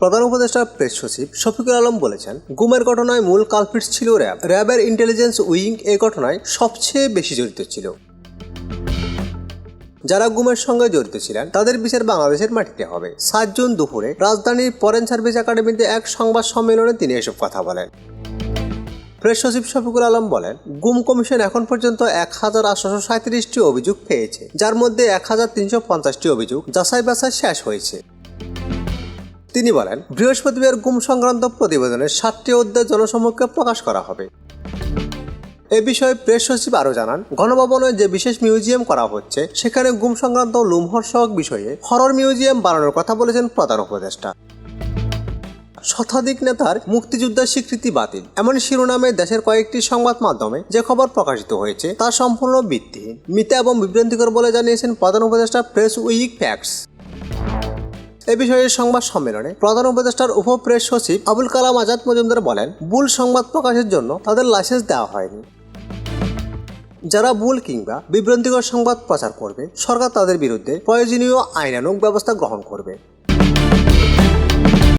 প্রধান উপদেষ্টা প্রেস সচিব শফিকুল আলম বলেছেন, গুমের ঘটনায় মূল কালপিটস ছিল র্যাব। র্যাবের ইন্টেলিজেন্স উইং এ ঘটনায় সবচেয়ে বেশি জড়িত ছিল। যারা গুমের সঙ্গে জড়িত ছিলেন, তাদের বিচার বাংলাদেশের মাটিতে হবে। সাত জুন দুপুরে রাজধানীর ফরেন সার্ভিস একাডেমিতে এক সংবাদ সম্মেলনে তিনি এসব কথা বলেন। প্রেস সচিব শফিকুল আলম বলেন, গুম কমিশন এখন পর্যন্ত এক হাজার আটশোশো সাঁত্রিশটি অভিযোগ পেয়েছে, যার মধ্যে এক হাজার তিনশো পঞ্চাশটি অভিযোগ যাচাই বাছাই শেষ হয়েছে। তিনি বলেন, বৃহস্পতিবার গুম সংক্রান্ত প্রতিবেদনের সাতটি অধ্যায় জনসমক্ষে প্রকাশ করা হবে। এ বিষয়ে প্রেস সচিব আরও জানান, গণভবনে যে বিশেষ মিউজিয়াম করা হচ্ছে, সেখানে গুম সংক্রান্ত লুমহর্ষক বিষয়ে হরর মিউজিয়াম বানানোর কথা বলেছেন প্রধান উপদেষ্টা। শতাধিক নেতার মুক্তিযুদ্ধের স্বীকৃতি বাতিল। এমন শিরোনামে দেশের কয়েকটি সংবাদ মাধ্যমে যে খবর প্রকাশিত হয়েছে তা সম্পূর্ণ ভিত্তিহীন মিথ্যা এবং বিভ্রান্তিকর বলে জানিয়েছেন প্রধান উপদেষ্টা প্রেস উইক ফ্যাক্টস। এ বিষয়ে সংবাদ সম্মেলনে প্রধান উপদেষ্টার উপপ্রেস সচিব আবুল কালাম আজাদ মজুমদার বলেন, ভুল সংবাদ প্রকাশের জন্য তাদের লাইসেন্স দেওয়া হয়নি। যারা ভুল কিংবা বিভ্রান্তিকর সংবাদ প্রচার করবে, সরকার তাদের বিরুদ্ধে প্রয়োজনীয় আইনানুগ ব্যবস্থা গ্রহণ করবে।